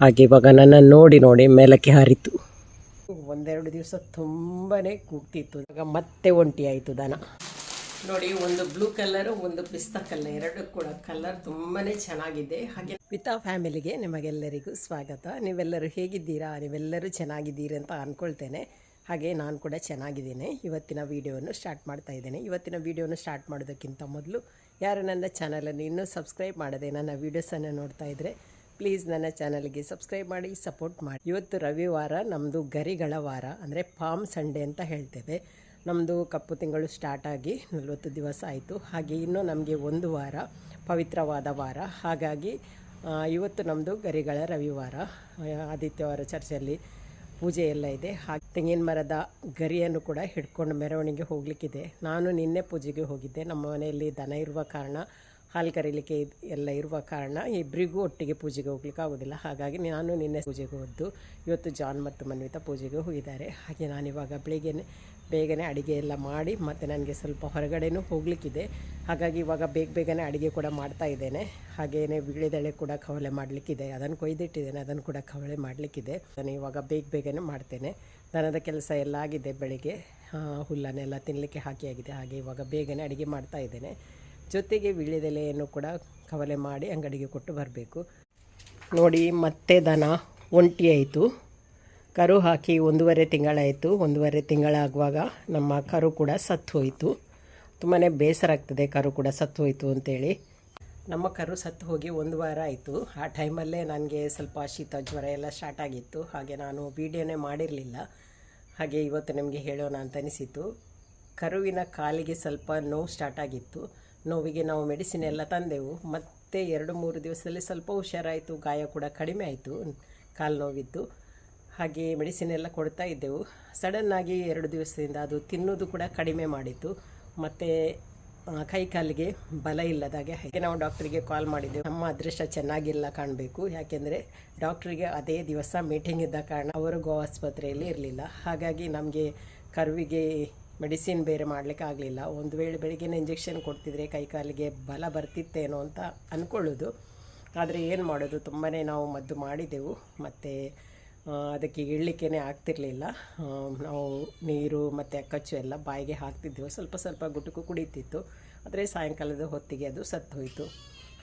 ಹಾಗೆ ಇವಾಗ ನನ್ನ ನೋಡಿ ನೋಡಿ ಮೇಲಕ್ಕೆ ಹಾರಿತು ಒಂದೆರಡು ದಿವಸ ತುಂಬಾ ಕೂಗ್ತಿತ್ತು. ಇವಾಗ ಮತ್ತೆ ಒಂಟಿ ಆಯಿತು ದನ. ನೋಡಿ, ಒಂದು ಬ್ಲೂ ಕಲರ್ ಒಂದು ಪಿಸ್ತಾ ಕಲರ್ ಎರಡು ಕೂಡ ಕಲರ್ ತುಂಬಾ ಚೆನ್ನಾಗಿದೆ. ಹಾಗೆ ಪಿತಾ ಫ್ಯಾಮಿಲಿಗೆ ನಿಮಗೆಲ್ಲರಿಗೂ ಸ್ವಾಗತ. ನೀವೆಲ್ಲರೂ ಹೇಗಿದ್ದೀರಾ? ನೀವೆಲ್ಲರೂ ಚೆನ್ನಾಗಿದ್ದೀರಿ ಅಂತ ಅಂದ್ಕೊಳ್ತೇನೆ ಹಾಗೆ ನಾನು ಕೂಡ ಚೆನ್ನಾಗಿದ್ದೇನೆ. ಇವತ್ತಿನ ವೀಡಿಯೋವನ್ನು ಸ್ಟಾರ್ಟ್ ಮಾಡ್ತಾ ಇದ್ದೇನೆ. ಇವತ್ತಿನ ವೀಡಿಯೋನು ಸ್ಟಾರ್ಟ್ ಮಾಡೋದಕ್ಕಿಂತ ಮೊದಲು ಯಾರು ನನ್ನ ಚಾನಲನ್ನು ಇನ್ನೂ ಸಬ್ಸ್ಕ್ರೈಬ್ ಮಾಡದೆ ನನ್ನ ವೀಡಿಯೋಸನ್ನು ನೋಡ್ತಾ ಇದ್ದರೆ ಪ್ಲೀಸ್ ನನ್ನ ಚಾನಲ್ಗೆ ಸಬ್ಸ್ಕ್ರೈಬ್ ಮಾಡಿ, ಸಪೋರ್ಟ್ ಮಾಡಿ. ಇವತ್ತು ರವಿವಾರ ನಮ್ಮದು ಗರಿಗಳ ವಾರ, ಅಂದರೆ ಪಾಮ್ ಸಂಡೇ ಅಂತ ಹೇಳ್ತೇವೆ. ನಮ್ಮದು ಕಪ್ಪು ತಿಂಗಳು ಸ್ಟಾರ್ಟ್ ಆಗಿ ನಲವತ್ತು ದಿವಸ ಆಯಿತು. ಹಾಗೆ ಇನ್ನೂ ನಮಗೆ ಒಂದು ವಾರ, ಪವಿತ್ರವಾದ ವಾರ. ಹಾಗಾಗಿ ಇವತ್ತು ನಮ್ಮದು ಗರಿಗಳ ರವಿವಾರ. ಆದಿತ್ಯವಾರ ಚರ್ಚಲ್ಲಿ ಪೂಜೆ ಎಲ್ಲ ಇದೆ. ಹಾಗೆ ತೆಂಗಿನ ಮರದ ಗರಿಯನ್ನು ಕೂಡ ಹಿಡ್ಕೊಂಡು ಮೆರವಣಿಗೆ ಹೋಗಲಿಕ್ಕಿದೆ. ನಾನು ನಿನ್ನೆ ಪೂಜೆಗೆ ಹೋಗಿದ್ದೆ. ನಮ್ಮ ಮನೆಯಲ್ಲಿ ದನ ಇರುವ ಕಾರಣ ಹಾಲು ಕರೀಲಿಕ್ಕೆ ಎಲ್ಲ ಇರುವ ಕಾರಣ ಇಬ್ಬರಿಗೂ ಒಟ್ಟಿಗೆ ಪೂಜೆಗೆ ಹೋಗ್ಲಿಕ್ಕೆ ಆಗೋದಿಲ್ಲ. ಹಾಗಾಗಿ ನಾನು ನಿನ್ನೆ ಪೂಜೆಗೆ ಹೋದ್ದು. ಇವತ್ತು ಜಾನ್ ಮತ್ತು ಮನ್ವಿತಾ ಪೂಜೆಗೆ ಹೋಗಿದ್ದಾರೆ. ಹಾಗೆ ನಾನಿವಾಗ ಬೆಳಿಗ್ಗೆ ಬೇಗನೆ ಅಡುಗೆ ಎಲ್ಲ ಮಾಡಿ ಮತ್ತು ನನಗೆ ಸ್ವಲ್ಪ ಹೊರಗಡೆನೂ ಹೋಗಲಿಕ್ಕಿದೆ. ಹಾಗಾಗಿ ಇವಾಗ ಬೇಗ ಬೇಗನೆ ಅಡುಗೆ ಕೂಡ ಮಾಡ್ತಾ ಇದ್ದೇನೆ. ಹಾಗೆಯೇ ವಿಳಿದೆಳೆ ಕೂಡ ಕವಲೆ ಮಾಡಲಿಕ್ಕಿದೆ. ಅದನ್ನು ಕೊಯ್ದಿಟ್ಟಿದ್ದೇನೆ, ಅದನ್ನು ಕೂಡ ಕವಲೆ ಮಾಡಲಿಕ್ಕಿದೆ. ನಾನು ಇವಾಗ ಬೇಗ ಬೇಗನೆ ಮಾಡ್ತೇನೆ. ದನದ ಕೆಲಸ ಎಲ್ಲ ಆಗಿದೆ ಬೆಳಿಗ್ಗೆ. ಹುಲ್ಲನ್ನೆಲ್ಲ ತಿನ್ನಲಿಕ್ಕೆ ಹಾಕಿ ಹಾಗೆ ಇವಾಗ ಬೇಗನೆ ಅಡುಗೆ ಮಾಡ್ತಾ ಇದ್ದೇನೆ. ಜೊತೆಗೆ ವೀಳ್ಯದೆಲೆಯನ್ನು ಕೂಡ ಕವಲೆ ಮಾಡಿ ಅಂಗಡಿಗೆ ಕೊಟ್ಟು ಬರಬೇಕು. ನೋಡಿ, ಮತ್ತೆ ದನ ಒಂಟಿ ಆಯಿತು. ಕರು ಹಾಕಿ ಒಂದೂವರೆ ತಿಂಗಳಾಯಿತು ಒಂದೂವರೆ ತಿಂಗಳಾಗುವಾಗ ನಮ್ಮ ಕರು ಕೂಡ ಸತ್ತು ಹೋಯಿತು. ತುಂಬಾ ಬೇಸರ ಆಗ್ತದೆ ಕರು ಕೂಡ ಸತ್ತು ಹೋಯಿತು ಅಂತೇಳಿ. ನಮ್ಮ ಕರು ಸತ್ತು ಹೋಗಿ ಒಂದು ವಾರ ಆಯಿತು. ಆ ಟೈಮಲ್ಲೇ ನನಗೆ ಸ್ವಲ್ಪ ಶೀತ, ಜ್ವರ ಎಲ್ಲ ಸ್ಟಾರ್ಟ್ ಆಗಿತ್ತು. ಹಾಗೆ ನಾನು ವೀಡಿಯೋನೇ ಮಾಡಿರಲಿಲ್ಲ. ಹಾಗೆ ಇವತ್ತು ನಿಮಗೆ ಹೇಳೋಣ ಅಂತ ಅನಿಸಿತು. ಕರುವಿನ ಕಾಲಿಗೆ ಸ್ವಲ್ಪ ನೋವು ಸ್ಟಾರ್ಟ್ ಆಗಿತ್ತು. ನೋವಿಗೆ ನಾವು ಮೆಡಿಸಿನ್ ಎಲ್ಲ ತಂದೆವು. ಮತ್ತೆ ಎರಡು ಮೂರು ದಿವಸದಲ್ಲಿ ಸ್ವಲ್ಪ ಹುಷಾರಾಯಿತು. ಗಾಯ ಕೂಡ ಕಡಿಮೆ ಆಯಿತು. ಕಾಲು ನೋವಿದ್ದು. ಹಾಗೆ ಮೆಡಿಸಿನ್ ಎಲ್ಲ ಕೊಡ್ತಾ ಇದ್ದೆವು. ಸಡನ್ನಾಗಿ ಎರಡು ದಿವಸದಿಂದ ಅದು ತಿನ್ನೋದು ಕೂಡ ಕಡಿಮೆ ಮಾಡಿತ್ತು. ಮತ್ತು ಕೈ ಕಾಲಿಗೆ ಬಲ ಇಲ್ಲದಾಗೆ ಹಾಗೆ ನಾವು ಡಾಕ್ಟ್ರಿಗೆ ಕಾಲ್ ಮಾಡಿದ್ದೆವು ನಮ್ಮ ಅದೃಷ್ಟ ಚೆನ್ನಾಗಿಲ್ಲ ಕಾಣಬೇಕು. ಯಾಕೆಂದರೆ ಡಾಕ್ಟ್ರಿಗೆ ಅದೇ ದಿವಸ ಮೀಟಿಂಗ್ ಇದ್ದ ಕಾರಣ ಅವರು ಗೋ ಆಸ್ಪತ್ರೆಯಲ್ಲಿ ಇರಲಿಲ್ಲ. ಹಾಗಾಗಿ ನಮಗೆ ಕರುವಿಗೆ ಮೆಡಿಸಿನ್ ಬೇರೆ ಮಾಡಲಿಕ್ಕೆ ಆಗಲಿಲ್ಲ. ಒಂದು ವೇಳೆ ಬೆಳಿಗ್ಗೆ ಇಂಜೆಕ್ಷನ್ ಕೊಡ್ತಿದ್ರೆ ಕೈ ಕಾಲಿಗೆ ಬಲ ಬರ್ತಿತ್ತೇನೋ ಅಂತ ಅಂದ್ಕೊಳ್ಳೋದು ಆದರೆ ಏನು ಮಾಡೋದು? ತುಂಬಾ ನಾವು ಮದ್ದು ಮಾಡಿದೆವು. ಮತ್ತು ಅದಕ್ಕೆ ಇಳಲಿಕ್ಕೇ ಆಗ್ತಿರಲಿಲ್ಲ. ನಾವು ನೀರು ಮತ್ತು ಅಕ್ಕಚ್ಚು ಎಲ್ಲ ಬಾಯಿಗೆ ಹಾಕ್ತಿದ್ದೆವು. ಸ್ವಲ್ಪ ಸ್ವಲ್ಪ ಗುಟುಕು ಕುಡಿತಿತ್ತು. ಆದರೆ ಸಾಯಂಕಾಲದ ಹೊತ್ತಿಗೆ ಅದು ಸತ್ತು ಹೋಯಿತು.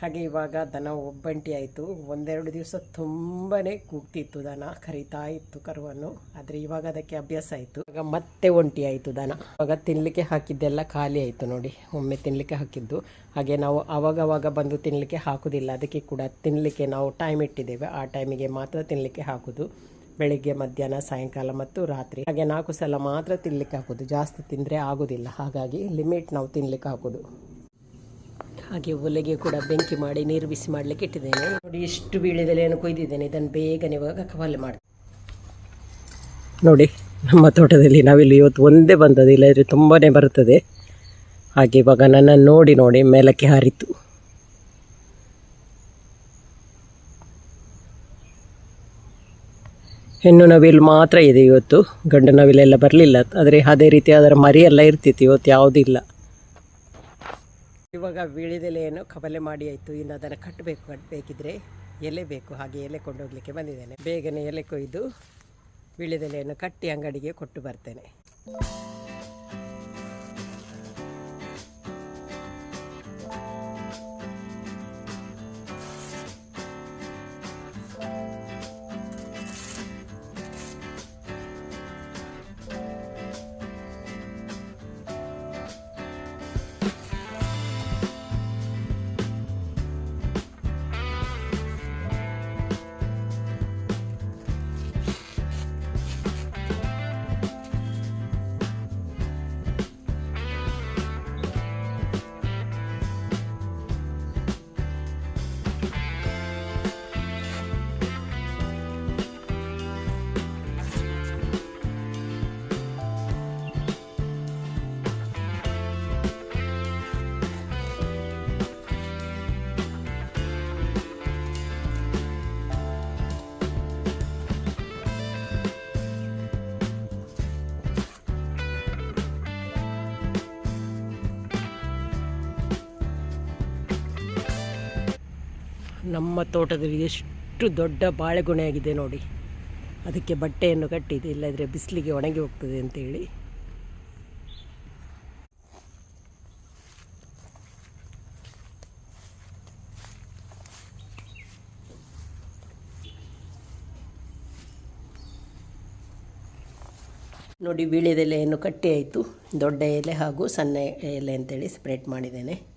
ಹಾಗೆ ಇವಾಗ ದನ ಒಬ್ಬಂಟಿ ಆಯಿತು. ಒಂದೆರಡು ದಿವಸ ತುಂಬಾ ಕೂಗ್ತಿತ್ತು ದನ, ಕರಿತಾ ಇತ್ತು ಕರುವನ್ನು. ಆದರೆ ಇವಾಗ ಅದಕ್ಕೆ ಅಭ್ಯಾಸ ಆಯಿತು. ಇವಾಗ ಮತ್ತೆ ಒಂಟಿ ಆಯಿತು ದನ. ಇವಾಗ ತಿನ್ನಲಿಕ್ಕೆ ಹಾಕಿದ್ದೆಲ್ಲ ಖಾಲಿ ಆಯಿತು ನೋಡಿ. ಒಮ್ಮೆ ತಿನ್ನಲಿಕ್ಕೆ ಹಾಕಿದ್ದು. ಹಾಗೆ ನಾವು ಅವಾಗವಾಗ ಬಂದು ತಿನ್ನಲಿಕ್ಕೆ ಹಾಕೋದಿಲ್ಲ. ಅದಕ್ಕೆ ಕೂಡ ತಿನ್ನಲಿಕ್ಕೆ ನಾವು ಟೈಮ್ ಇಟ್ಟಿದ್ದೇವೆ. ಆ ಟೈಮಿಗೆ ಮಾತ್ರ ತಿನ್ನಲಿಕ್ಕೆ ಹಾಕೋದು. ಬೆಳಿಗ್ಗೆ, ಮಧ್ಯಾಹ್ನ, ಸಾಯಂಕಾಲ ಮತ್ತು ರಾತ್ರಿ. ಹಾಗೆ ನಾಲ್ಕು ಸಲ ಮಾತ್ರ ತಿನ್ನಲಿಕ್ಕೆ ಹಾಕೋದು. ಜಾಸ್ತಿ ತಿಂದರೆ ಆಗೋದಿಲ್ಲ. ಹಾಗಾಗಿ ಲಿಮಿಟ್ ನಾವು ತಿನ್ನಲಿಕ್ಕೆ ಹಾಕೋದು. ಹಾಗೆ ಒಲೆಗೆ ಕೂಡ ಬೆಂಕಿ ಮಾಡಿ ನೀರು ಬಿಸಿ ಮಾಡಲಿಕ್ಕೆ ಇಟ್ಟಿದ್ದೇನೆ. ನೋಡಿ ಎಷ್ಟು ಬೀಳಿದೆಲೆಯನ್ನು ಕೊಯ್ದಿದ್ದೇನೆ. ಇದನ್ನು ಬೇಗನೆ ಇವಾಗ ಕವಲೆ ಮಾಡಿ ನೋಡಿ, ನಮ್ಮ ತೋಟದಲ್ಲಿ ನಾವಿಲ್ಲಿ ಇವತ್ತು ಒಂದೇ ಬಂದದ್ದು. ಇಲ್ಲದ್ರೆ ತುಂಬಾ ಬರುತ್ತದೆ. ಹಾಗೆ ಇವಾಗ ನನ್ನನ್ನು ನೋಡಿ ನೋಡಿ ಮೇಲಕ್ಕೆ ಹಾರಿತು ಹೆಣ್ಣು ನವಿಲು ಮಾತ್ರ ಇದೆ ಇವತ್ತು. ಗಂಡು ನವಿಲೆಲ್ಲ ಬರಲಿಲ್ಲ. ಆದರೆ ಅದೇ ರೀತಿ ಅದರ ಮರಿ ಎಲ್ಲ ಇರ್ತಿತ್ತು. ಇವತ್ತು ಯಾವುದಿಲ್ಲ. ಇವಾಗ ವೀಳಿದೆಲೆಯನ್ನು ಕಬಲೆ ಮಾಡಿ ಆಯಿತು, ಇನ್ನು ಅದನ್ನು ಕಟ್ಟಬೇಕು, ಕಟ್ಟಬೇಕಿದ್ರೆ ಎಲೆ ಬೇಕು, ಹಾಗೆ ಎಲೆ ಕೊಂಡೋಗ್ಲಿಕ್ಕೆ ಬಂದಿದ್ದೇನೆ. ಬೇಗನೆ ಎಲೆ ಕೊಯ್ದು ವೀಳಿದೆಲೆಯನ್ನು ಕಟ್ಟಿ ಅಂಗಡಿಗೆ ಕೊಟ್ಟು ಬರ್ತೇನೆ. ನಮ್ಮ ತೋಟದಲ್ಲಿ ಎಷ್ಟು ದೊಡ್ಡ ಬಾಳೆಗೊನೆ ಆಗಿದೆ ನೋಡಿ. ಅದಕ್ಕೆ ಬಟ್ಟೆಯನ್ನು ಕಟ್ಟಿದೆ, ಇಲ್ಲದ್ರೆ ಬಿಸಿಲಿಗೆ ಒಣಗಿ ಹೋಗ್ತದೆ ಅಂತೇಳಿ. ನೋಡಿ ವೀಳ್ಯದೆಲೆಯನ್ನು ಕಟ್ಟಿ ಆಯಿತು. ದೊಡ್ಡ ಎಲೆ ಹಾಗೂ ಸಣ್ಣ ಎಲೆ ಅಂತೇಳಿ ಸ್ಪ್ರೆಡ್ ಮಾಡಿದ್ದೇನೆ.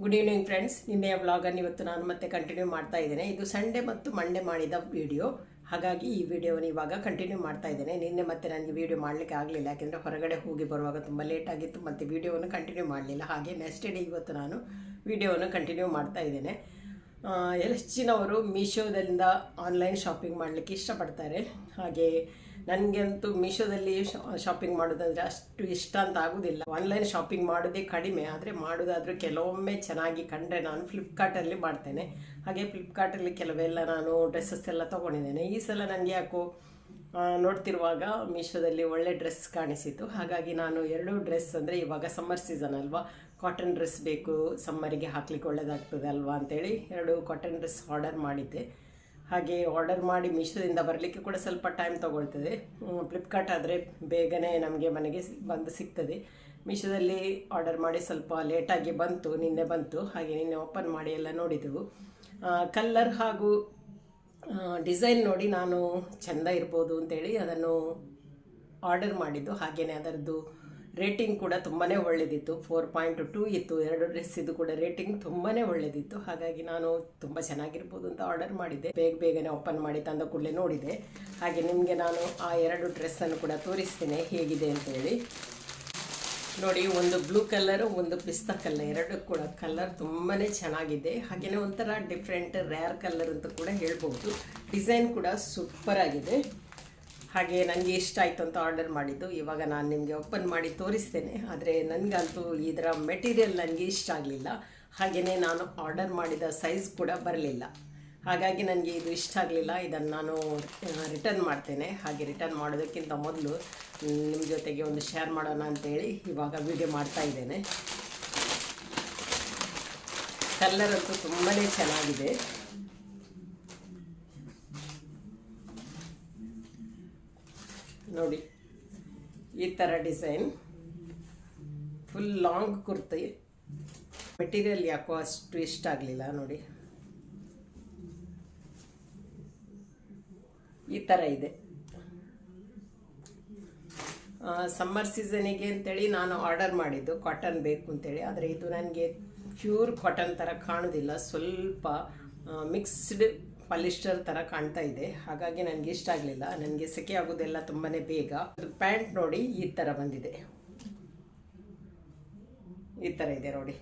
ಗುಡ್ ಈವ್ನಿಂಗ್ ಫ್ರೆಂಡ್ಸ್ ನಿನ್ನೆಯ ವ್ಲಾಗನ್ನು ಇವತ್ತು ನಾನು ಮತ್ತೆ ಕಂಟಿನ್ಯೂ ಮಾಡ್ತಾ ಇದ್ದೇನೆ. ಇದು ಸಂಡೇ ಮತ್ತು ಮಂಡೇ ಮಾಡಿದ ವಿಡಿಯೋ ಹಾಗಾಗಿ ಈ ವಿಡಿಯೋವನ್ನು ಇವಾಗ ಕಂಟಿನ್ಯೂ ಮಾಡ್ತಾ ಇದ್ದೇನೆ. ನಿನ್ನೆ ಮತ್ತೆ ನನಗೆ ವಿಡಿಯೋ ಮಾಡಲಿಕ್ಕೆ ಆಗಲಿಲ್ಲ. ಯಾಕೆಂದರೆ ಹೊರಗಡೆ ಹೋಗಿ ಬರುವಾಗ ತುಂಬ ಲೇಟ್ ಆಗಿತ್ತು. ಮತ್ತು ವಿಡಿಯೋವನ್ನು ಕಂಟಿನ್ಯೂ ಮಾಡಲಿಲ್ಲ. ಹಾಗೆ ನೆಕ್ಸ್ಟ್ ಡೇ ಇವತ್ತು ನಾನು ವೀಡಿಯೋವನ್ನು ಕಂಟಿನ್ಯೂ ಮಾಡ್ತಾ ಇದ್ದೇನೆ. ಹೆಚ್ಚಿನವರು ಮೀಶೋದಿಂದ ಆನ್ಲೈನ್ ಶಾಪಿಂಗ್ ಮಾಡಲಿಕ್ಕೆ ಇಷ್ಟಪಡ್ತಾರೆ. ಹಾಗೆ ನನಗಂತೂ ಮೀಶೋದಲ್ಲಿ ಶಾಪಿಂಗ್ ಮಾಡೋದಂದರೆ ಅಷ್ಟು ಇಷ್ಟ ಅಂತ ಆಗೋದಿಲ್ಲ. ಆನ್ಲೈನ್ ಶಾಪಿಂಗ್ ಮಾಡೋದೇ ಕಡಿಮೆ, ಆದರೆ ಮಾಡೋದಾದರೂ ಕೆಲವೊಮ್ಮೆ ಚೆನ್ನಾಗಿ ಕಂಡ್ರೆ ನಾನು ಫ್ಲಿಪ್ಕಾರ್ಟಲ್ಲಿ ಮಾಡ್ತೇನೆ. ಹಾಗೆ ಫ್ಲಿಪ್ಕಾರ್ಟಲ್ಲಿ ಕೆಲವೆಲ್ಲ ನಾನು ಡ್ರೆಸ್ಸಸ್ ಎಲ್ಲ ತೊಗೊಂಡಿದ್ದೇನೆ. ಈ ಸಲ ನನಗೆ ಯಾಕೋ ನೋಡ್ತಿರುವಾಗ ಮೀಶೋದಲ್ಲಿ ಒಳ್ಳೆ ಡ್ರೆಸ್ ಕಾಣಿಸಿತು. ಹಾಗಾಗಿ ನಾನು ಎರಡು ಡ್ರೆಸ್ ಅಂದರೆ ಇವಾಗ ಸಮ್ಮರ್ ಸೀಸನ್ ಅಲ್ವಾ? ಕಾಟನ್ ಡ್ರೆಸ್ ಬೇಕು ಸಮ್ಮರಿಗೆ ಹಾಕ್ಲಿಕ್ಕೆ ಒಳ್ಳೆಯದಾಗ್ತದೆ ಅಲ್ವಾ ಅಂತೇಳಿ ಎರಡು ಕಾಟನ್ ಡ್ರೆಸ್ ಆರ್ಡರ್ ಮಾಡಿದ್ದೆ. ಹಾಗೆ ಆರ್ಡರ್ ಮಾಡಿ ಮೀಶೋದಿಂದ ಬರಲಿಕ್ಕೆ ಕೂಡ ಸ್ವಲ್ಪ ಟೈಮ್ ತೊಗೊಳ್ತದೆ. ಫ್ಲಿಪ್ಕಾರ್ಟ್ ಆದರೆ ಬೇಗನೆ ನಮಗೆ ಮನೆಗೆ ಬಂದು ಸಿಗ್ತದೆ. ಮೀಶೋದಲ್ಲಿ ಆರ್ಡರ್ ಮಾಡಿ ಸ್ವಲ್ಪ ಲೇಟಾಗಿ ಬಂತು, ನಿನ್ನೆ ಬಂತು. ಹಾಗೆ ನಿನ್ನೆ ಓಪನ್ ಮಾಡಿ ಎಲ್ಲ ನೋಡಿದೆವು. ಕಲ್ಲರ್ ಹಾಗೂ ಡಿಸೈನ್ ನೋಡಿ ನಾನು ಚೆಂದ ಇರ್ಬೋದು ಅಂತೇಳಿ ಅದನ್ನು ಆರ್ಡರ್ ಮಾಡಿದ್ದು. ಹಾಗೆಯೇ ಅದರದ್ದು ರೇಟಿಂಗ್ ಕೂಡ ತುಂಬಾ ಒಳ್ಳೆದಿತ್ತು. ಫೋರ್ ಪಾಯಿಂಟ್ ಟೂ ಇತ್ತು. ಎರಡು ಡ್ರೆಸ್ ಇದು ಕೂಡ ರೇಟಿಂಗ್ ತುಂಬಾ ಒಳ್ಳೆದಿತ್ತು. ಹಾಗಾಗಿ ನಾನು ತುಂಬ ಚೆನ್ನಾಗಿರ್ಬೋದು ಅಂತ ಆರ್ಡರ್ ಮಾಡಿದ್ದೆ. ಬೇಗ ಬೇಗನೆ ಓಪನ್ ಮಾಡಿ ತಂದ ಕೂಡಲೇ ನೋಡಿದೆ. ಹಾಗೆ ನಿಮಗೆ ನಾನು ಆ ಎರಡು ಡ್ರೆಸ್ಸನ್ನು ಕೂಡ ತೋರಿಸ್ತೇನೆ. ಹೇಗಿದೆ ಅಂತೇಳಿ ನೋಡಿ, ಒಂದು ಬ್ಲೂ ಕಲರ್ ಒಂದು ಪಿಸ್ತಾ ಕಲರ್ ಎರಡು ಕೂಡ ಕಲರ್ ತುಂಬಾ ಚೆನ್ನಾಗಿದೆ. ಹಾಗೆಯೇ ಒಂಥರ ಡಿಫ್ರೆಂಟ್ ರ್ಯಾರ್ ಕಲರ್ ಅಂತ ಕೂಡ ಹೇಳ್ಬೋದು. ಡಿಸೈನ್ ಕೂಡ ಸೂಪರ್ ಆಗಿದೆ. ಹಾಗೆ ನನಗೆ ಇಷ್ಟ ಆಯಿತು ಅಂತ ಆರ್ಡರ್ ಮಾಡಿದ್ದು. ಇವಾಗ ನಾನು ನಿಮಗೆ ಓಪನ್ ಮಾಡಿ ತೋರಿಸ್ತೇನೆ. ಆದರೆ ನನಗಂತೂ ಇದರ ಮೆಟೀರಿಯಲ್ ನನಗೆ ಇಷ್ಟ ಆಗಲಿಲ್ಲ. ಹಾಗೆಯೇ ನಾನು ಆರ್ಡರ್ ಮಾಡಿದ ಸೈಜ್ ಕೂಡ ಬರಲಿಲ್ಲ. ಹಾಗಾಗಿ ನನಗೆ ಇದು ಇಷ್ಟ ಆಗಲಿಲ್ಲ. ಇದನ್ನು ನಾನು ರಿಟರ್ನ್ ಮಾಡ್ತೇನೆ. ಹಾಗೆ ರಿಟರ್ನ್ ಮಾಡೋದಕ್ಕಿಂತ ಮೊದಲು ನಿಮ್ಮ ಜೊತೆಗೆ ಒಂದು ಶೇರ್ ಮಾಡೋಣ ಅಂತೇಳಿ ಇವಾಗ ವಿಡಿಯೋ ಮಾಡ್ತಾ ಇದ್ದೇನೆ. ಕಲ್ಲರ್ ಅಂತೂ ತುಂಬಾ ಚೆನ್ನಾಗಿದೆ. ನೋಡಿ, ಈ ಥರ design. Full long kurti. Material ಯಾಕೋ ಅಷ್ಟು ಇಷ್ಟ ಆಗಲಿಲ್ಲ ನೋಡಿ. ಈ ಥರ ಇದೆ. ಸಮ್ಮರ್ ಸೀಸನಿಗೆ ಅಂತೇಳಿ ನಾನು ಆರ್ಡರ್ ಮಾಡಿದ್ದು ಕಾಟನ್ ಬೇಕು ಅಂತೇಳಿ. ಆದರೆ ಇದು ನನಗೆ ಪ್ಯೂರ್ ಕಾಟನ್ ಥರ ಕಾಣೋದಿಲ್ಲ. ಸ್ವಲ್ಪ ಮಿಕ್ಸ್ಡ್ ಪಾಲಿಸ್ಟರ್ ಥರ ಕಾಣ್ತಾ ಇದೆ. ಹಾಗಾಗಿ ನನಗೆ ಇಷ್ಟ ಆಗಲಿಲ್ಲ. ನನಗೆ ಸೆಕೆ ಆಗೋದೆಲ್ಲ ತುಂಬಾ ಬೇಗ. ಪ್ಯಾಂಟ್ ನೋಡಿ ಈ ಥರ ಬಂದಿದೆ. ಈ ಥರ ಇದೆ ನೋಡಿ.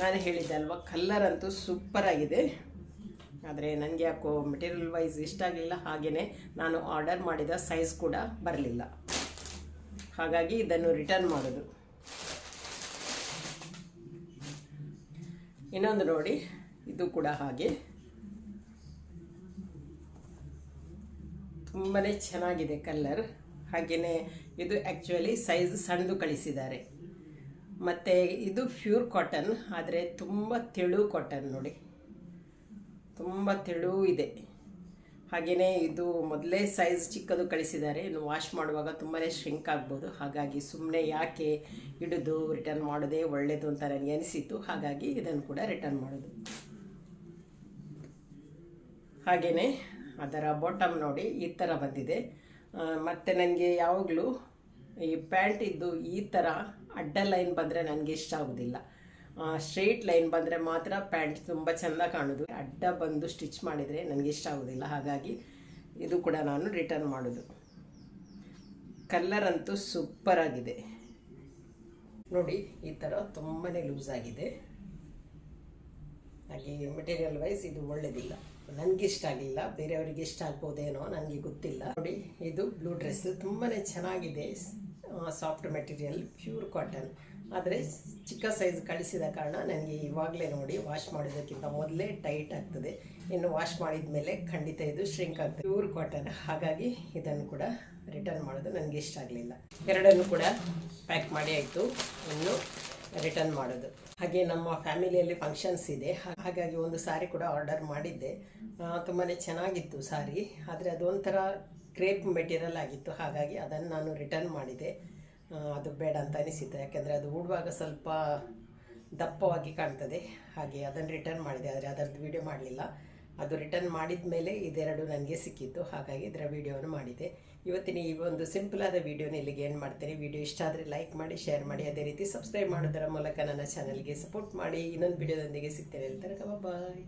ನಾನು ಹೇಳಿದ್ದೆ ಅಲ್ವಾ ಕಲ್ಲರ್ ಅಂತೂ ಸೂಪರ್ ಆಗಿದೆ. ಆದರೆ ನನಗೆ ಯಾಕೋ ಮೆಟೀರಿಯಲ್ ವೈಸ್ ಇಷ್ಟ ಆಗಲಿಲ್ಲ. ಹಾಗೆಯೇ ನಾನು ಆರ್ಡರ್ ಮಾಡಿದ ಸೈಜ್ ಕೂಡ ಬರಲಿಲ್ಲ. ಹಾಗಾಗಿ ಇದನ್ನು ರಿಟರ್ನ್ ಮಾಡೋದು. ಇನ್ನೊಂದು ನೋಡಿ. ಇದು ಕೂಡ ಹಾಗೆ. ತುಂಬಾ ಚೆನ್ನಾಗಿದೆ ಕಲ್ಲರ್ ಹಾಗೆಯೇ ಇದು ಆ್ಯಕ್ಚುಲಿ ಸೈಜ್ ಸಣ್ಣದು ಕಳಿಸಿದ್ದಾರೆ. ಮತ್ತು ಇದು ಪ್ಯೂರ್ ಕಾಟನ್ ಆದರೆ ತುಂಬ ತೆಳು ಕಾಟನ್ ನೋಡಿ. ತುಂಬ ತೆಳು ಇದೆ. ಹಾಗೆಯೇ ಇದು ಮೊದಲೇ ಸೈಜ್ ಚಿಕ್ಕದು ಕಳಿಸಿದ್ದಾರೆ. ಇನ್ನು ವಾಶ್ ಮಾಡುವಾಗ ತುಂಬಾ ಶ್ರಿಂಕ್ ಆಗ್ಬೋದು. ಹಾಗಾಗಿ ಸುಮ್ಮನೆ ಯಾಕೆ ಹಿಡಿದು ರಿಟರ್ನ್ ಮಾಡೋದೇ ಒಳ್ಳೆಯದು ಅಂತ ನನಗೆ ಅನಿಸಿತು ಹಾಗಾಗಿ ಇದನ್ನು ಕೂಡ ರಿಟರ್ನ್ ಮಾಡೋದು. ಹಾಗೆಯೇ ಅದರ ಬಾಟಮ್ ನೋಡಿ ಈ ಥರ ಬಂದಿದೆ. ಮತ್ತು ನನಗೆ ಯಾವಾಗಲೂ ಈ ಪ್ಯಾಂಟ್ ಇದ್ದು ಈ ಥರ ಅಡ್ಡ ಲೈನ್ ಬಂದರೆ ನನಗೆ ಇಷ್ಟ ಆಗೋದಿಲ್ಲ. ಸ್ಟ್ರೈಟ್ ಲೈನ್ ಬಂದರೆ ಮಾತ್ರ ಪ್ಯಾಂಟ್ ತುಂಬ ಚೆಂದ ಕಾಣೋದು. ಅಡ್ಡ ಬಂದು ಸ್ಟಿಚ್ ಮಾಡಿದರೆ ನನಗೆ ಇಷ್ಟ ಆಗೋದಿಲ್ಲ. ಹಾಗಾಗಿ ಇದು ಕೂಡ ನಾನು ರಿಟರ್ನ್ ಮಾಡೋದು. ಕಲ್ಲರ್ ಅಂತೂ ಸೂಪರ್ ಆಗಿದೆ. ನೋಡಿ, ಈ ಥರ ತುಂಬಾ ಲೂಸ್ ಆಗಿದೆ. ಹಾಗೆ ಮೆಟೀರಿಯಲ್ ವೈಸ್ ಇದು ಒಳ್ಳೆಯದಿಲ್ಲ ನನಗೆ ಇಷ್ಟ ಆಗಲಿಲ್ಲ ಬೇರೆಯವರಿಗೆ ಇಷ್ಟ ಆಗ್ಬೋದೇನೋ ನನಗೆ ಗೊತ್ತಿಲ್ಲ. ನೋಡಿ, ಇದು ಬ್ಲೂ ಡ್ರೆಸ್ ತುಂಬಾ ಚೆನ್ನಾಗಿದೆ. ಸಾಫ್ಟ್ ಮೆಟೀರಿಯಲ್ ಪ್ಯೂರ್ ಕಾಟನ್ ಆದರೆ ಚಿಕ್ಕ ಸೈಜ್ ಕಳಿಸಿದ ಕಾರಣ ನನಗೆ ಇವಾಗಲೇ ನೋಡಿ ವಾಶ್ ಮಾಡೋದಕ್ಕಿಂತ ಮೊದಲೇ ಟೈಟ್ ಆಗ್ತದೆ. ಇನ್ನು ವಾಶ್ ಮಾಡಿದ ಮೇಲೆ ಖಂಡಿತ ಇದು ಶ್ರಿಂಕ್ ಆಗ್ತದೆ. ಪ್ಯೂರ್ ಕಾಟನ್ ಹಾಗಾಗಿ ಇದನ್ನು ಕೂಡ ರಿಟರ್ನ್ ಮಾಡೋದು ನನಗೆ ಇಷ್ಟ ಆಗಲಿಲ್ಲ. ಎರಡನ್ನು ಕೂಡ ಪ್ಯಾಕ್ ಮಾಡಿ ಆಯಿತು. ಇನ್ನು ರಿಟರ್ನ್ ಮಾಡೋದು. ಹಾಗೆ ನಮ್ಮ ಫ್ಯಾಮಿಲಿಯಲ್ಲಿ ಫಂಕ್ಷನ್ಸ್ ಇದೆ. ಹಾಗಾಗಿ ಒಂದು ಸಾರಿ ಕೂಡ ಆರ್ಡರ್ ಮಾಡಿದ್ದೆ. ತುಂಬಾ ಚೆನ್ನಾಗಿತ್ತು ಸಾರಿ ಆದರೆ ಅದೊಂಥರ ಕ್ರೇಪ್ ಮೆಟೀರಿಯಲ್ ಆಗಿತ್ತು. ಹಾಗಾಗಿ ಅದನ್ನು ನಾನು ರಿಟರ್ನ್ ಮಾಡಿದೆ. ಅದು ಬೇಡ ಅಂತ ಅನಿಸಿತು ಯಾಕೆಂದರೆ ಅದು ಉಡುವಾಗ ಸ್ವಲ್ಪ ದಪ್ಪವಾಗಿ ಕಾಣ್ತದೆ. ಹಾಗೆ ಅದನ್ನು ರಿಟರ್ನ್ ಮಾಡಿದೆ. ಆದರೆ ಅದರದ್ದು ವಿಡಿಯೋ ಮಾಡಲಿಲ್ಲ. ಅದು ರಿಟರ್ನ್ ಮಾಡಿದ ಮೇಲೆ ಇದೆರಡು ನನಗೆ ಸಿಕ್ಕಿತ್ತು. ಹಾಗಾಗಿ ಇದರ ವಿಡಿಯೋವನ್ನು ಮಾಡಿದೆ. ಇವತ್ತಿನ ಈ ಒಂದು ಸಿಂಪಲ್ ಆದ ವಿಡಿಯೋನ ಇಲ್ಲಿಗೆ ಏನು ಮಾಡ್ತೀನಿ. ವಿಡಿಯೋ ಇಷ್ಟ ಆದರೆ ಲೈಕ್ ಮಾಡಿ ಶೇರ್ ಮಾಡಿ. ಅದೇ ರೀತಿ ಸಬ್ಸ್ಕ್ರೈಬ್ ಮಾಡೋದರ ಮೂಲಕ ನನ್ನ ಚಾನಲ್ಗೆ ಸಪೋರ್ಟ್ ಮಾಡಿ. ಇನ್ನೊಂದು ವಿಡಿಯೋದೊಂದಿಗೆ ಸಿಗ್ತೇನೆ. ಹೇಳ್ತಾರೆ ಬಾಯ್